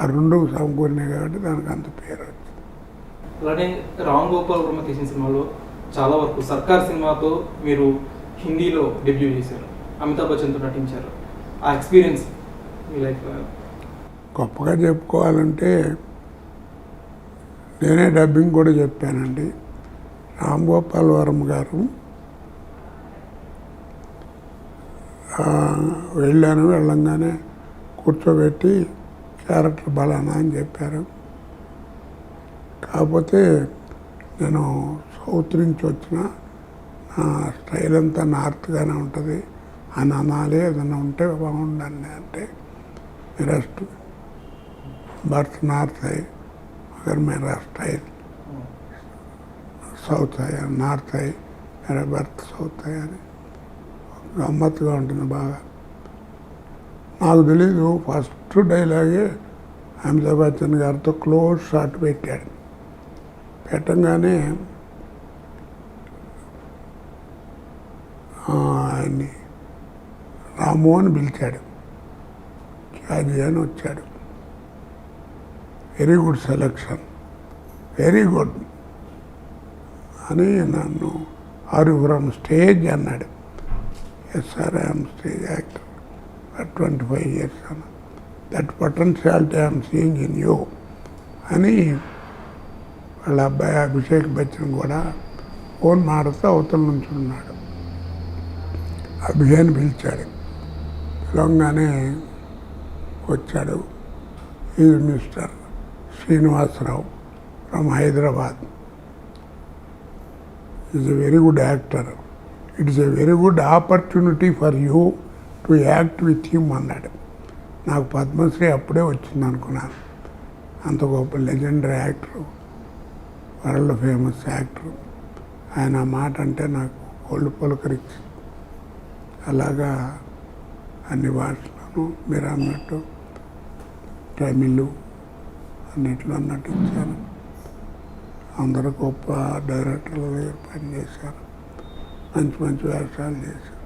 ఆ రెండు సమకూరినాయి కాబట్టి దానికి అంత పేరు వచ్చింది అలానే రామ్ గోపాల్ వర్మ తీసిన సినిమాలో చాలా వరకు సర్కార్ సినిమాతో మీరు హిందీలో డెబ్యూ చేశారు. అమితాబ్ బచ్చన్తో నటించారు. ఆ ఎక్స్పీరియన్స్ మీ లైఫ్ గొప్పగా చెప్పుకోవాలంటే నేనే డబ్బింగ్ కూడా చెప్పానండి. రామ్ గోపాల్ వర్మ గారు వెళ్ళాను వెళ్ళంగానే కూర్చోబెట్టి క్యారెక్టర్ బలానా అని చెప్పారు. కాకపోతే నేను సౌత్ నుంచి వచ్చిన నా స్టైల్ అంతా నార్త్గానే ఉంటుంది. అని అనాలి ఏదైనా ఉంటే బాగుండండి అంటే రెస్ట్ బర్త్ నార్త్ అయ్యి అగర్ మేరా స్టైల్. సౌత్ అయ్యా నార్త్ అయ్యి మీరు బర్త్ సౌత్ అయ్యా అని. గమ్మత్తుగా ఉంటుంది బాగా. నాకు తెలీదు. ఫస్ట్ డైలాగే అమితాబ్ బచ్చన్ గారితో క్లోజ్ షాట్ పెట్టాడు. పెట్టంగానే ఆయన్ని రాము అని పిలిచాడు. అది అని వచ్చాడు. Very good selection. Very good అని నన్ను ఆర్ ఫ్రమ్ స్టేజ్ అన్నాడు. Yes sir I'm stage actor. Twenty five years అన్న that potentiality I'm seeing in you అని వాళ్ళ అబ్బాయి అభిషేక్ బచ్చన్ కూడా ఫోన్ మాడుతూ అవతల నుంచి ఉన్నాడు. అభిషేక్ని పిలిచాడు. పిలవగానే వచ్చాడు. Is mister Srinivasarao from Hyderabad. Is a very good actor it is a very good opportunity for you to act with him అన్నాడు నాకు పద్మశ్రీ అప్పుడే వచ్చింది అనుకున్నాను. అంత గొప్ప legendary actor world famous actor ఆయన మాట అంటే నాకు ఒళ్ళు పులకరించి అలాగా అన్ని భాషలను మీరు అన్నట్టు తమిళ్ అన్నిట్లో నటించాను అందరూ గొప్ప డైరెక్టర్ల దగ్గర పనిచేశాను మంచి మంచి వేషాలు చేశారు.